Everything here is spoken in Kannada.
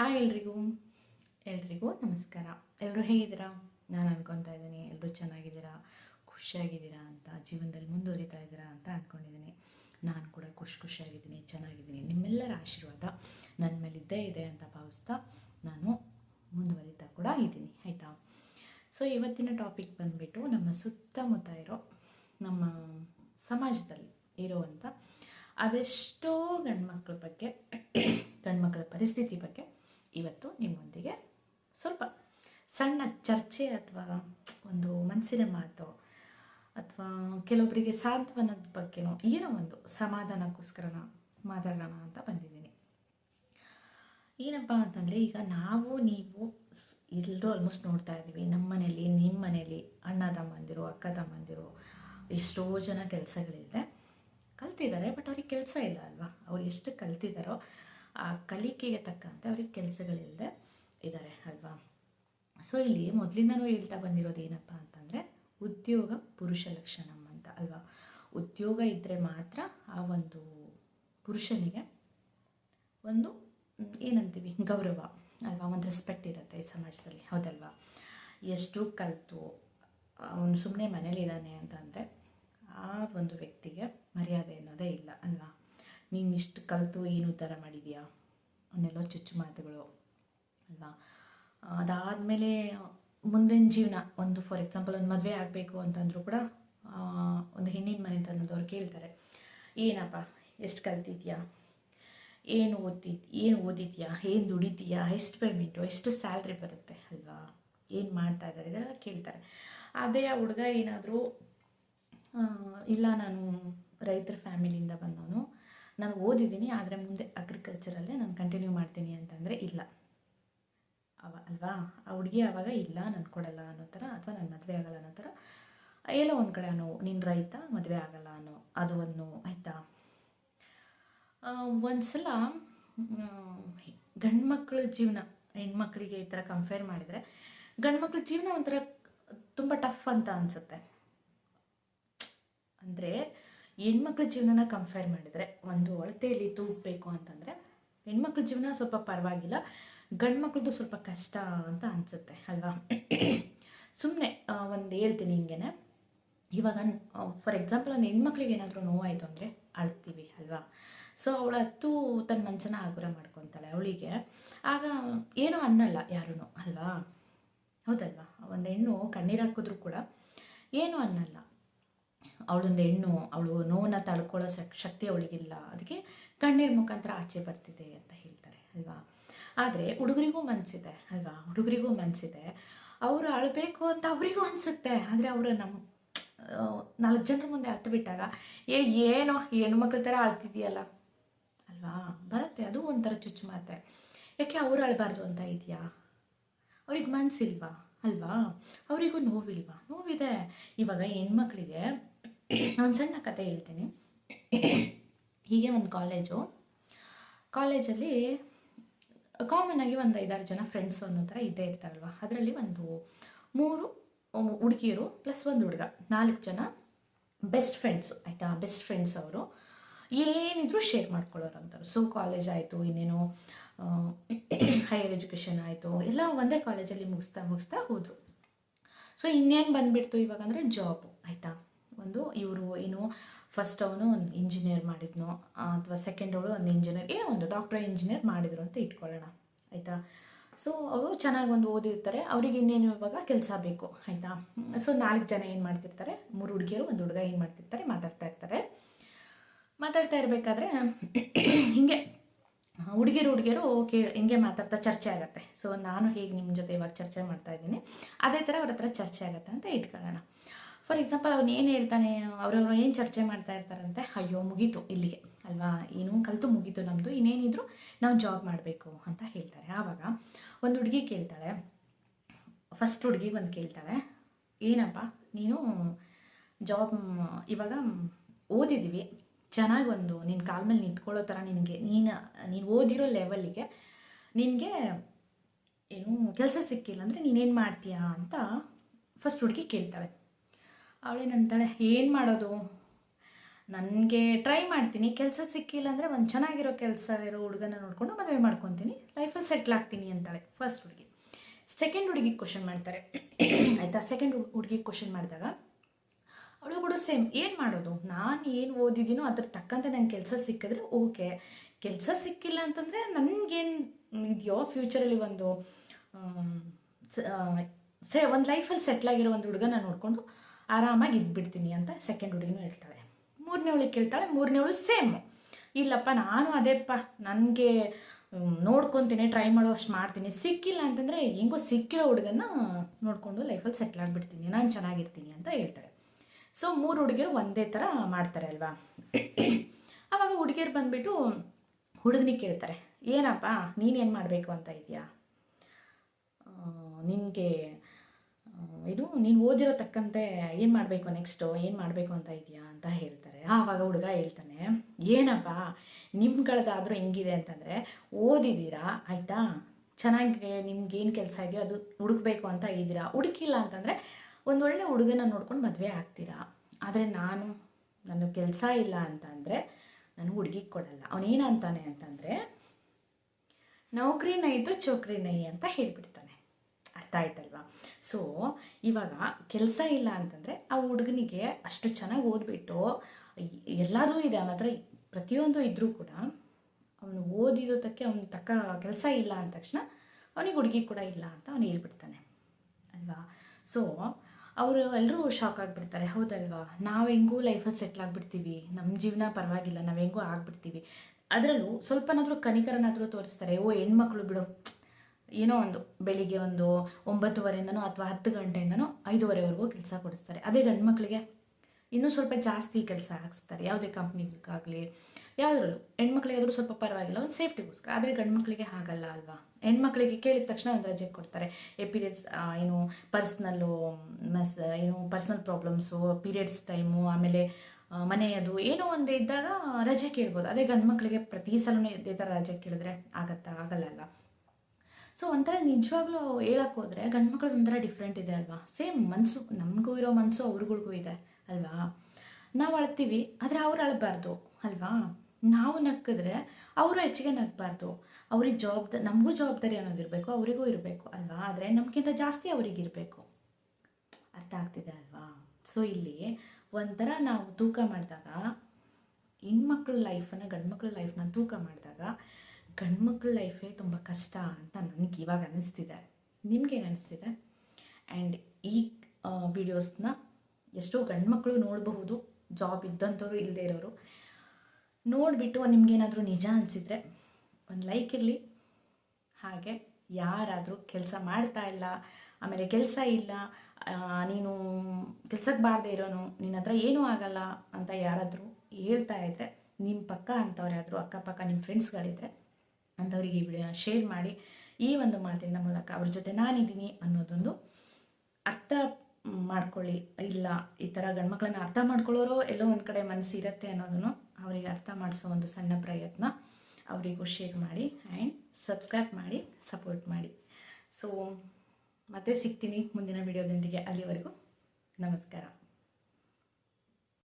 ಹಾಯ್ ಎಲ್ರಿಗೂ. ಎಲ್ರಿಗೂ ನಮಸ್ಕಾರ. ಎಲ್ಲರೂ ಹೇಗಿದ್ದೀರಾ? ನಾನು ಅನ್ಕೊತಾ ಇದ್ದೀನಿ. ಎಲ್ಲರೂ ಚೆನ್ನಾಗಿದ್ದೀರಾ? ಖುಷಿಯಾಗಿದ್ದೀರಾ ಅಂತ, ಜೀವನದಲ್ಲಿ ಮುಂದುವರಿತಾ ಇದ್ದೀರಾ ಅಂತ ಅಂದ್ಕೊಂಡಿದ್ದೀನಿ ನಾನು ಕೂಡ ಖುಷಿ ಖುಷಿಯಾಗಿದ್ದೀನಿ, ಚೆನ್ನಾಗಿದ್ದೀನಿ. ನಿಮ್ಮೆಲ್ಲರ ಆಶೀರ್ವಾದ ನನ್ನ ಮೇಲೆ ಇದೆ ಅಂತ ಭಾವಿಸ್ತಾ ನಾನು ಮುಂದುವರಿತಾ ಕೂಡ ಇದ್ದೀನಿ. ಆಯಿತಾ? ಸೊ ಇವತ್ತಿನ ಟಾಪಿಕ್ ಬಂದುಬಿಟ್ಟು ನಮ್ಮ ಸುತ್ತಮುತ್ತ ಇರೋ, ನಮ್ಮ ಸಮಾಜದಲ್ಲಿ ಇರುವಂಥ ಅದೆಷ್ಟೋ ಗಂಡ್ಮಕ್ಳ ಬಗ್ಗೆ, ಗಂಡ್ಮಕ್ಳ ಪರಿಸ್ಥಿತಿ ಬಗ್ಗೆ ಇವತ್ತು ನಿಮ್ಮೊಂದಿಗೆ ಸ್ವಲ್ಪ ಸಣ್ಣ ಚರ್ಚೆ ಅಥವಾ ಒಂದು ಮನಸ್ಸಿನ ಮಾತು ಅಥವಾ ಕೆಲವೊಬ್ಬರಿಗೆ ಸಾಂತ್ವನದ ಬಗ್ಗೆನೋ ಏನೋ ಒಂದು ಸಮಾಧಾನಕ್ಕೋಸ್ಕರನ ಮಾತಾಡೋಣ ಅಂತ ಬಂದಿದ್ದೀನಿ. ಏನಪ್ಪ ಅಂತಂದರೆ ಈಗ ನಾವು, ನೀವು ಎಲ್ಲರೂ ಆಲ್ಮೋಸ್ಟ್ ನೋಡ್ತಾ ಇದ್ದೀವಿ. ನಮ್ಮ ಮನೇಲಿ ನಿಮ್ಮ ಮನೇಲಿ ಅಣ್ಣ ತಮ್ಮಂದಿರು, ಅಕ್ಕ ತಮ್ಮಂದಿರು ಎಷ್ಟೋ ಜನ ಕೆಲಸಗಳಿದೆ. ಕಲ್ತಿದ್ದಾರೆ ಬಟ್ ಅವ್ರಿಗೆ ಕೆಲಸ ಇಲ್ಲ ಅಲ್ವಾ? ಅವ್ರು ಎಷ್ಟು ಕಲ್ತಿದ್ದಾರೋ ಆ ಕಲಿಕೆಗೆ ತಕ್ಕಂತೆ ಅವ್ರಿಗೆ ಕೆಲಸಗಳಿಲ್ಲದೆ ಇದ್ದಾರೆ ಅಲ್ವಾ? ಸೊ ಇಲ್ಲಿ ಮೊದಲಿಂದನೂ ಹೇಳ್ತಾ ಬಂದಿರೋದು ಏನಪ್ಪ ಅಂತಂದರೆ ಉದ್ಯೋಗ ಪುರುಷ ಲಕ್ಷಣಂ ಅಂತ ಅಲ್ವಾ? ಉದ್ಯೋಗ ಇದ್ದರೆ ಮಾತ್ರ ಆ ಒಂದು ಪುರುಷನಿಗೆ ಒಂದು ಏನಂತೀವಿ, ಗೌರವ ಅಲ್ವಾ? ಒಂದು ರೆಸ್ಪೆಕ್ಟ್ ಇರುತ್ತೆ ಈ ಸಮಾಜದಲ್ಲಿ, ಹೌದಲ್ವಾ? ಎಷ್ಟು ಕಲಿತು, ಅವನು ಸುಮ್ಮನೆ ಮನೇಲಿದ್ದಾನೆ ಅಂತಂದರೆ ಆ ಒಂದು ವ್ಯಕ್ತಿಗೆ ಮರ್ಯಾದೆ ಅನ್ನೋದೇ ಇಲ್ಲ ಅಲ್ವಾ? ನೀನು ಇಷ್ಟು ಕಲಿತು ಏನು ಥರ ಮಾಡಿದೀಯಾ? ಅನ್ನೆಲ್ಲ ಚುಚ್ಚು ಮಾತುಗಳು, ಅಲ್ವಾ? ಅದಾದಮೇಲೆ ಮುಂದಿನ ಜೀವನ, ಒಂದು ಫಾರ್ ಎಕ್ಸಾಂಪಲ್ ಒಂದು ಮದುವೆ ಆಗಬೇಕು ಅಂತಂದರೂ ಕೂಡ ಒಂದು ಹೆಣ್ಣಿನ ಮನೆ ಮನೆತನದವ್ರು ಕೇಳ್ತಾರೆ, ಏನಪ್ಪ, ಎಷ್ಟು ಕಲ್ತಿದ್ಯಾ? ಏನು ಓದ್ತಿದ್ ಏನು ಓದಿದ್ಯಾ? ಏನು ದುಡಿತೀಯಾ? ಎಷ್ಟು ಪೇಮೆಂಟು ಎಷ್ಟು ಸ್ಯಾಲ್ರಿ ಬರುತ್ತೆ, ಅಲ್ವಾ? ಏನು ಮಾಡ್ತಾ ಇದ್ದಾರೆ? ಇದೆಲ್ಲ ಕೇಳ್ತಾರೆ. ಅದೇ ಆ ಹುಡುಗ ಏನಾದರೂ ಇಲ್ಲ ನಾನು ರೈತರ ಫ್ಯಾಮಿಲಿಯಿಂದ ಬಂದವನು ನಾನು ಓದಿದ್ದೀನಿ, ಆದರೆ ಮುಂದೆ ಅಗ್ರಿಕಲ್ಚರಲ್ಲೇ ನಾನು ಕಂಟಿನ್ಯೂ ಮಾಡ್ತೀನಿ ಅಂತಂದರೆ ಇಲ್ಲ. ಅವ, ಅಲ್ವಾ? ಆ ಹುಡುಗಿ ಆವಾಗ ಇಲ್ಲ ನಾನು ಕೊಡಲ್ಲ ಅನ್ನೋ ಥರ ಅಥವಾ ನಾನು ಮದುವೆ ಆಗಲ್ಲ ಅನ್ನೋ ಥರ ಎಲ್ಲೋ ಒಂದು ಕಡೆ ಅನ್ನೋ, ನೀನು ರೈತ ಮದುವೆ ಆಗಲ್ಲ ಅನ್ನೋ ಅದು ಒಂದು ಆಯಿತಾ? ಒಂದು ಸಲ ಗಂಡು ಜೀವನ, ಹೆಣ್ಮಕ್ಳಿಗೆ ಈ ಥರ ಕಂಪೇರ್ ಮಾಡಿದರೆ ಗಂಡು ಮಕ್ಳ ಜೀವನ ಒಂಥರ ತುಂಬ ಟಫ್ ಅಂತ ಅನಿಸುತ್ತೆ. ಅಂದರೆ ಹೆಣ್ಮಕ್ಳ ಜೀವನನ ಕಂಪೇರ್ ಮಾಡಿದರೆ ಒಂದು ಅಳತೆಯಲ್ಲಿ ತೂಗಬೇಕು ಅಂತಂದರೆ ಹೆಣ್ಮಕ್ಳ ಜೀವನ ಸ್ವಲ್ಪ ಪರವಾಗಿಲ್ಲ, ಗಂಡು ಮಕ್ಳದ್ದು ಸ್ವಲ್ಪ ಕಷ್ಟ ಅಂತ ಅನಿಸುತ್ತೆ, ಅಲ್ವಾ? ಸುಮ್ಮನೆ ಒಂದು ಹೇಳ್ತೀನಿ ಹಿಂಗೇನೆ. ಇವಾಗ ಫಾರ್ ಎಕ್ಸಾಂಪಲ್ ಒಂದು ಹೆಣ್ಮಕ್ಳಿಗೆ ಏನಾದರೂ ನೋವಾಯಿತು ಅಂದರೆ ಅಳ್ತೀವಿ, ಅಲ್ವಾ? ಸೊ ಅವಳು ಹತ್ತು ತನ್ನ ಮನಸ್ಸನ್ನ ಆಗುರ ಮಾಡ್ಕೊತಾಳೆ ಅವಳಿಗೆ. ಆಗ ಏನೂ ಅನ್ನಲ್ಲ ಯಾರೂ ಅಲ್ವಾ? ಹೌದಲ್ವಾ? ಒಂದು ಹೆಣ್ಣು ಕಣ್ಣೀರು ಹಾಕಿದ್ರು ಕೂಡ ಏನೂ ಅನ್ನಲ್ಲ. ಅವಳೊಂದು ಹೆಣ್ಣು, ಅವಳು ನೋವನ್ನು ತಳ್ಕೊಳ್ಳೋ ಶಕ್, ಶಕ್ತಿ ಅವಳಿಗಿಲ್ಲ. ಅದಕ್ಕೆ ಕಣ್ಣೀರು ಮುಖಾಂತರ ಆಚೆ ಬರ್ತಿದೆ ಅಂತ ಹೇಳ್ತಾರೆ, ಅಲ್ವಾ? ಆದರೆ ಹುಡುಗರಿಗೂ ಮನಸ್ಸಿದೆ ಅಲ್ವಾ? ಹುಡುಗರಿಗೂ ಮನಸ್ಸಿದೆ ಅವರು ಅಳಬೇಕು ಅಂತ ಅವರಿಗೂ ಅನಿಸುತ್ತೆ. ಆದರೆ ಅವರು ನಮ್ಮ ನಾಲ್ಕು ಜನರ ಮುಂದೆ ಹತ್ತು ಬಿಟ್ಟಾಗ ಏ, ಏನೋ, ಹೆಣ್ಮಕ್ಳ ಥರ ಅಳ್ತಿದೆಯಲ್ಲ ಅಲ್ವಾ? ಬರುತ್ತೆ, ಅದು ಒಂಥರ ಚುಚ್ಚು ಮಾತೆ. ಯಾಕೆ ಅವ್ರು ಅಳಬಾರ್ದು ಅಂತ ಇದೆಯಾ? ಅವ್ರಿಗೆ ಮನಸ್ಸಿಲ್ವಾ ಅಲ್ವಾ? ಅವರಿಗೂ ನೋವಿಲ್ವಾ? ನೋವಿದೆ. ಇವಾಗ ಹೆಣ್ಮಕ್ಳಿಗೆ ಒಂದು ಸಣ್ಣ ಕತೆ ಹೇಳ್ತೀನಿ. ಹೀಗೆ ಒಂದು ಕಾಲೇಜು ಕಾಲೇಜಲ್ಲಿ ಕಾಮನ್ ಆಗಿ ಒಂದು ಐದಾರು ಜನ ಫ್ರೆಂಡ್ಸು ಅನ್ನೋ ಥರ ಇದ್ದೇ ಇರ್ತಾರಲ್ವ? ಅದರಲ್ಲಿ ಒಂದು ಮೂರು ಹುಡುಗಿಯರು ಪ್ಲಸ್ ಒಂದು ಹುಡುಗ, ನಾಲ್ಕು ಜನ ಬೆಸ್ಟ್ ಫ್ರೆಂಡ್ಸು ಆಯಿತಾ? ಬೆಸ್ಟ್ ಫ್ರೆಂಡ್ಸ್ ಅವರು. ಏನಿದ್ರು ಶೇರ್ ಮಾಡ್ಕೊಳ್ಳೋರು ಅಂತಾರೆ ಸೊ ಕಾಲೇಜ್ ಆಯಿತು, ಇನ್ನೇನು ಹೈಯರ್ ಎಜುಕೇಷನ್ ಆಯಿತು, ಎಲ್ಲ ಒಂದೇ ಕಾಲೇಜಲ್ಲಿ ಮುಗಿಸ್ತಾ ಮುಗಿಸ್ತಾ ಹೋದರು. ಸೊ ಇನ್ನೇನು ಬಂದುಬಿಡ್ತು ಇವಾಗ ಅಂದರೆ ಜಾಬು ಆಯಿತಾ? ಒಂದು ಇವರು ಏನು ಫಸ್ಟ್ ಅವನು ಒಂದು ಇಂಜಿನಿಯರ್ ಮಾಡಿದ್ನು ಅಥವಾ ಸೆಕೆಂಡ್ ಅವಳು ಒಂದು ಇಂಜಿನಿಯರ್ ಏನೋ ಒಂದು ಡಾಕ್ಟರ್ ಇಂಜಿನಿಯರ್ ಮಾಡಿದ್ರು ಅಂತ ಇಟ್ಕೊಳ್ಳೋಣ, ಆಯಿತಾ? ಸೊ ಅವರು ಚೆನ್ನಾಗಿ ಒಂದು ಓದಿರ್ತಾರೆ, ಅವ್ರಿಗೆ ಇನ್ನೇನು ಇವಾಗ ಕೆಲಸ ಬೇಕು, ಆಯಿತಾ? ಸೊ ನಾಲ್ಕು ಜನ ಏನು ಮಾಡ್ತಿರ್ತಾರೆ, ಮೂರು ಹುಡುಗಿಯರು, ಒಂದು ಹುಡುಗ ಏನು ಮಾಡ್ತಿರ್ತಾರೆ, ಮಾತಾಡ್ತಾ ಇರ್ತಾರೆ. ಮಾತಾಡ್ತಾ ಇರಬೇಕಾದ್ರೆ, ಹಿಂಗೆ ಹುಡುಗಿರು ಹುಡುಗಿಯರು ಕೇ ಹಿಂಗೆ ಮಾತಾಡ್ತಾ ಚರ್ಚೆ ಆಗುತ್ತೆ. ಸೊ ನಾನು ಹೇಗೆ ನಿಮ್ಮ ಜೊತೆ ಇವಾಗ ಚರ್ಚೆ ಮಾಡ್ತಾ ಇದ್ದೀನಿ, ಅದೇ ಥರ ಅವ್ರ ಹತ್ರ ಚರ್ಚೆ ಆಗುತ್ತೆ ಅಂತ ಇಟ್ಕೊಳ್ಳೋಣ. ಫಾರ್ ಎಕ್ಸಾಂಪಲ್ ಅವ್ನು ಏನು ಹೇಳ್ತಾನೆ, ಅವ್ರವ್ರು ಏನು ಚರ್ಚೆ ಮಾಡ್ತಾ ಇರ್ತಾರಂತೆ, ಅಯ್ಯೋ, ಮುಗೀತು ಇಲ್ಲಿಗೆ, ಅಲ್ವಾ? ಏನು ಕಲಿತು ಮುಗೀತು ನಮ್ಮದು ಇನ್ನೇನಿದ್ರು ನಾವು ಜಾಬ್ ಮಾಡಬೇಕು ಅಂತ ಹೇಳ್ತಾರೆ. ಆವಾಗ ಒಂದು ಹುಡುಗಿ ಕೇಳ್ತಾಳೆ ಫಸ್ಟ್ ಹುಡುಗಿಗೆ ಒಂದು ಕೇಳ್ತಾಳೆ, ಏನಪ್ಪ, ನೀನು ಜಾಬ್, ಇವಾಗ ಓದಿದ್ದೀವಿ ಚೆನ್ನಾಗಿ ಒಂದು ನಿನ್ನ ಕಾಲ ಮೇಲೆ ನಿಂತ್ಕೊಳ್ಳೋ ಥರ ನಿನಗೆ, ನೀನು ನೀನು ಓದಿರೋ ಲೆವೆಲ್ಲಿಗೆ ನಿನಗೆ ಏನು ಕೆಲಸ ಸಿಕ್ಕಿಲ್ಲ ಅಂದರೆ ನೀನೇನು ಮಾಡ್ತೀಯಾ ಅಂತ ಫಸ್ಟ್ ಹುಡುಗಿ ಕೇಳ್ತಾಳೆ. ಅವಳೇನಂತಾಳೆ ಏನು ಮಾಡೋದು? ನನಗೆ ಟ್ರೈ ಮಾಡ್ತೀನಿ. ಕೆಲಸ ಸಿಕ್ಕಿಲ್ಲ ಅಂದರೆ ಒಂದು ಚೆನ್ನಾಗಿರೋ ಕೆಲಸ ಇರೋ ಹುಡುಗನ ನೋಡಿಕೊಂಡು ಮದುವೆ ಮಾಡ್ಕೊತೀನಿ. ಲೈಫಲ್ಲಿ ಸೆಟ್ಲ್ ಆಗ್ತೀನಿ ಅಂತಾಳೆ ಫಸ್ಟ್ ಹುಡುಗಿ. ಸೆಕೆಂಡ್ ಹುಡುಗಿಗೆ ಕ್ವಶನ್ ಮಾಡ್ತಾರೆ. ಆಯಿತಾ? ಸೆಕೆಂಡ್ ಹುಡುಗಿಗೆ ಕ್ವಶನ್ ಮಾಡಿದಾಗ, ಅವಳು ಕೂಡ ಸೇಮ್ ಏನು ಮಾಡೋದು? ನಾನು ಏನು ಓದಿದ್ದೀನೋ ಅದ್ರ ತಕ್ಕಂತೆ ನಂಗೆ ಕೆಲಸ ಸಿಕ್ಕಿದ್ರೆ ಓಕೆ. ಕೆಲಸ ಸಿಕ್ಕಿಲ್ಲ ಅಂತಂದರೆ ನನಗೇನು ಇದೆಯೋ ಫ್ಯೂಚರಲ್ಲಿ ಒಂದು ಸೆ ಒಂದು ಲೈಫಲ್ಲಿ ಸೆಟ್ಲಾಗಿರೋ ಒಂದು ಹುಡುಗನ ನೋಡಿಕೊಂಡು ಆರಾಮಾಗಿ ಇದ್ಬಿಡ್ತೀನಿ ಅಂತ ಸೆಕೆಂಡ್ ಹುಡುಗಿನೂ ಹೇಳ್ತಾಳೆ. ಮೂರನೇ ಅವಳಿಗೆ ಕೇಳ್ತಾಳೆ, ಮೂರನೇ ಅವಳು ಸೇಮ್ ಇಲ್ಲಪ್ಪ, ನಾನು ಅದೇಪ್ಪ, ನನಗೆ ನೋಡ್ಕೊತೀನಿ ಟ್ರೈ ಮಾಡೋ ಅಷ್ಟು ಮಾಡ್ತೀನಿ. ಸಿಕ್ಕಿಲ್ಲ ಅಂತಂದರೆ ಹೆಂಗೋ ಸಿಕ್ಕಿರೋ ಹುಡುಗನ ನೋಡಿಕೊಂಡು ಲೈಫಲ್ಲಿ ಸೆಟ್ಲ್ ಆಗಿಬಿಡ್ತೀನಿ, ನಾನು ಚೆನ್ನಾಗಿರ್ತೀನಿ ಅಂತ ಹೇಳ್ತಾರೆ. ಸೊ ಮೂರು ಹುಡುಗಿಯರು ಒಂದೇ ಥರ ಮಾಡ್ತಾರೆ ಅಲ್ವಾ? ಆವಾಗ ಹುಡುಗಿಯರು ಬಂದುಬಿಟ್ಟು ಹುಡುಗನಿಗೆ ಕೇಳ್ತಾರೆ, ಏನಪ್ಪ ನೀನೇನು ಮಾಡಬೇಕು ಅಂತ ಇದೆಯಾ? ನಿನಗೆ ಏನು ನೀನು ಓದಿರೋ ತಕ್ಕಂತೆ ಏನು ಮಾಡಬೇಕು ನೆಕ್ಸ್ಟು ಏನು ಮಾಡಬೇಕು ಅಂತ ಇದೆಯಾ ಅಂತ ಹೇಳ್ತಾರೆ. ಆವಾಗ ಹುಡುಗ ಹೇಳ್ತಾನೆ, ಏನಪ್ಪ, ನಿಮ್ಗಳದಾದರೂ ಹೆಂಗಿದೆ ಅಂತಂದರೆ ಓದಿದ್ದೀರಾ? ಆಯಿತಾ? ಚೆನ್ನಾಗಿ ಏನು ಕೆಲಸ ಇದೆಯೋ ಅದು ಹುಡುಕ್ಬೇಕು ಅಂತ ಇದ್ದೀರಾ? ಹುಡುಕಿಲ್ಲ ಅಂತಂದರೆ ಒಂದು ಒಳ್ಳೆ ಹುಡುಗನ ನೋಡ್ಕೊಂಡು ಮದುವೆ ಆಗ್ತೀರಾ? ಆದರೆ ನಾನು ನನ್ನ ಕೆಲಸ ಇಲ್ಲ ಅಂತಂದರೆ ನಾನು ಹುಡುಗಿಗೆ ಕೊಡಲ್ಲ. ಅವನೇನಂತಾನೆ ಅಂತಂದರೆ, ನೌಕರಿ ನೈದು ಚೌಕ್ರಿ ನೈ ಅಂತ ಹೇಳ್ಬಿಡ್ತಾನೆ. ಅರ್ಥ ಆಯ್ತಲ್ವಾ ಸೊ ಇವಾಗ ಕೆಲಸ ಇಲ್ಲ ಅಂತಂದರೆ ಆ ಹುಡುಗನಿಗೆ ಅಷ್ಟು ಚೆನ್ನಾಗಿ ಓದ್ಬಿಟ್ಟು ಎಲ್ಲದೂ ಇದೆ, ಅವನ ಹತ್ರ ಪ್ರತಿಯೊಂದು ಇದ್ದರೂ ಕೂಡ ಅವನು ಓದಿರೋದಕ್ಕೆ ಅವನು ತಕ್ಕ ಕೆಲಸ ಇಲ್ಲ ಅಂದ ತಕ್ಷಣ ಅವನಿಗೆ ಹುಡುಗಿ ಕೂಡ ಇಲ್ಲ ಅಂತ ಅವನು ಹೇಳ್ಬಿಡ್ತಾನೆ. ಅಲ್ವಾ? ಸೊ ಅವರು ಎಲ್ಲರೂ ಶಾಕ್ ಆಗಿಬಿಡ್ತಾರೆ. ಹೌದಲ್ವಾ? ನಾವು ಹೆಂಗೂ ಲೈಫಲ್ಲಿ ಸೆಟ್ಲ್ ಆಗಿಬಿಡ್ತೀವಿ. ನಮ್ಮ ಜೀವನ ಪರವಾಗಿಲ್ಲ. ನಾವು ಹೆಂಗೂ ಆಗಿಬಿಡ್ತೀವಿ. ಅದರಲ್ಲೂ ಸ್ವಲ್ಪನಾದರೂ ಕನಿಕರನಾದರೂ ತೋರಿಸ್ತಾರೆ. ಓ, ಹೆಣ್ಮಕ್ಳು ಬಿಡು. ಏನೋ ಒಂದು ಬೆಳಿಗ್ಗೆ ಒಂದು ಒಂಬತ್ತುವರೆಯಿಂದನೋ ಅಥವಾ ಹತ್ತು ಗಂಟೆಯಿಂದನೋ ಐದೂವರೆವರೆಗೂ ಕೆಲಸ ಕೊಡಿಸ್ತಾರೆ. ಅದೇ ಗಂಡು ಮಕ್ಕಳಿಗೆ ಇನ್ನೂ ಸ್ವಲ್ಪ ಜಾಸ್ತಿ ಕೆಲಸ ಹಾಕ್ಸ್ತಾರೆ. ಯಾವುದೇ ಕಂಪ್ನಿಗಾಗಲಿ ಯಾವುದ್ರಲ್ಲೂ. ಹೆಣ್ಮಕ್ಳಿಗಾದರೂ ಸ್ವಲ್ಪ ಪರವಾಗಿಲ್ಲ, ಒಂದು ಸೇಫ್ಟಿಗೋಸ್ಕರ. ಆದರೆ ಗಂಡು ಮಕ್ಕಳಿಗೆ ಹಾಗಲ್ಲ ಅಲ್ವಾ? ಹೆಣ್ಮಕ್ಳಿಗೆ ಕೇಳಿದ ತಕ್ಷಣ ಒಂದು ರಜೆ ಕೊಡ್ತಾರೆ. ಎ ಪೀರಿಯಡ್ಸ್ ಏನು ಪರ್ಸ್ನಲ್ಲು ಮಸ್ ಏನು ಪರ್ಸ್ನಲ್ ಪ್ರಾಬ್ಲಮ್ಸು, ಪೀರಿಯಡ್ಸ್ ಟೈಮು, ಆಮೇಲೆ ಮನೆಯದು ಏನೋ ಒಂದು ಇದ್ದಾಗ ರಜೆ ಕೇಳ್ಬೋದು. ಅದೇ ಗಂಡು ಮಕ್ಕಳಿಗೆ ಪ್ರತಿ ಸಲನೂ ಇದೇ ಥರ ರಜೆ ಕೇಳಿದ್ರೆ ಆಗತ್ತಾ? ಆಗಲ್ಲ ಅಲ್ವಾ? ಸೊ ಒಂಥರ ನಿಜವಾಗ್ಲೂ ಹೇಳಕ್ಕೆ ಹೋದರೆ ಗಂಡು ಮಕ್ಕಳು ಒಂಥರ ಡಿಫ್ರೆಂಟ್ ಇದೆ ಅಲ್ವಾ? ಸೇಮ್ ಮನಸ್ಸು ನಮಗೂ ಇರೋ ಮನಸ್ಸು ಅವ್ರಗಳಿಗೂ ಇದೆ ಅಲ್ವಾ? ನಾವು ಅಳ್ತೀವಿ, ಆದರೆ ಅವ್ರು ಅಳಬಾರ್ದು ಅಲ್ವಾ? ನಾವು ನಕ್ಕಿದ್ರೆ ಅವರು ಹೆಚ್ಚಿಗೆ ನಗ್ಬಾರ್ದು ಅವ್ರಿಗೆ ಜವಾಬ್ದ ನಮಗೂ ಜವಾಬ್ದಾರಿ ಅನ್ನೋದಿರಬೇಕು ಅವರಿಗೂ ಇರಬೇಕು ಅಲ್ವಾ? ಆದರೆ ನಮಗಿಂತ ಜಾಸ್ತಿ ಅವರಿಗಿರಬೇಕು ಅರ್ಥ ಆಗ್ತಿದೆ ಅಲ್ವಾ? ಸೊ ಇಲ್ಲಿ ಒಂಥರ ನಾವು ತೂಕ ಮಾಡಿದಾಗ, ಹೆಣ್ಮಕ್ಳ ಲೈಫನ್ನು ಗಂಡ್ಮಕ್ಳ ಲೈಫ್ನ ತೂಕ ಮಾಡಿದಾಗ ಗಂಡ್ಮಕ್ಳ ಲೈಫೇ ತುಂಬ ಕಷ್ಟ ಅಂತ ನನಗೆ ಇವಾಗ ಅನ್ನಿಸ್ತಿದೆ ನಿಮ್ಗೇನು ಅನಿಸ್ತಿದೆ? ಆ್ಯಂಡ್ ಈ ವಿಡಿಯೋಸ್ನ ಎಷ್ಟೋ ಗಂಡ್ಮಕ್ಳು ನೋಡಬಹುದು ಜಾಬ್ ಇದ್ದಂಥವ್ರು ಇಲ್ಲದೆ ಇರೋರು. ನೋಡಿಬಿಟ್ಟು ನಿಮಗೇನಾದರೂ ನಿಜ ಅನಿಸಿದರೆ ಒಂದು ಲೈಕ್ ಇರಲಿ. ಹಾಗೆ ಯಾರಾದರೂ ಕೆಲಸ ಮಾಡ್ತಾ ಇಲ್ಲ, ಆಮೇಲೆ ಕೆಲಸ ಇಲ್ಲ ನೀನು ಕೆಲ್ಸಕ್ಕೆ ಬಾರದೇ ಇರೋನು ನಿನ್ನ ಹತ್ರ ಏನೂ ಆಗಲ್ಲ ಅಂತ ಯಾರಾದರೂ ಹೇಳ್ತಾ ಇದ್ದರೆ ನಿಮ್ಮ ಪಕ್ಕ ಅಂಥವ್ರು ಯಾರಾದರೂ ಅಕ್ಕಪಕ್ಕ ನಿಮ್ಮ ಫ್ರೆಂಡ್ಸ್ಗಳಿದ್ರೆ ಅಂಥವ್ರಿಗೆ ಈ ವಿಡಿಯೋನ ಶೇರ್ ಮಾಡಿ ಈ ಒಂದು ಮಾತಿನ ಮೂಲಕ ಅವ್ರ ಜೊತೆ ನಾನಿದ್ದೀನಿ ಅನ್ನೋದೊಂದು ಅರ್ಥ ಮಾಡ್ಕೊಳ್ಳಿ. ಇಲ್ಲ, ಈ ಥರ ಗಂಡ್ಮಕ್ಳನ್ನ ಅರ್ಥ ಮಾಡ್ಕೊಳ್ಳೋರು ಎಲ್ಲೋ ಒಂದು ಕಡೆ ಮನಸ್ಸು ಇರುತ್ತೆ ಅನ್ನೋದನ್ನು ಅವರಿಗೆ ಅರ್ಥ ಮಾಡಿಸೋ ಒಂದು ಸಣ್ಣ ಪ್ರಯತ್ನ ಅವರಿಗೂ ಶೇರ್ ಮಾಡಿ ಆ್ಯಂಡ್ ಸಬ್ಸ್ಕ್ರೈಬ್ ಮಾಡಿ ಸಪೋರ್ಟ್ ಮಾಡಿ. ಸೊ ಮತ್ತೆ ಸಿಗ್ತೀನಿ ಮುಂದಿನ ವಿಡಿಯೋದೊಂದಿಗೆ. ಅಲ್ಲಿವರೆಗೂ ನಮಸ್ಕಾರ.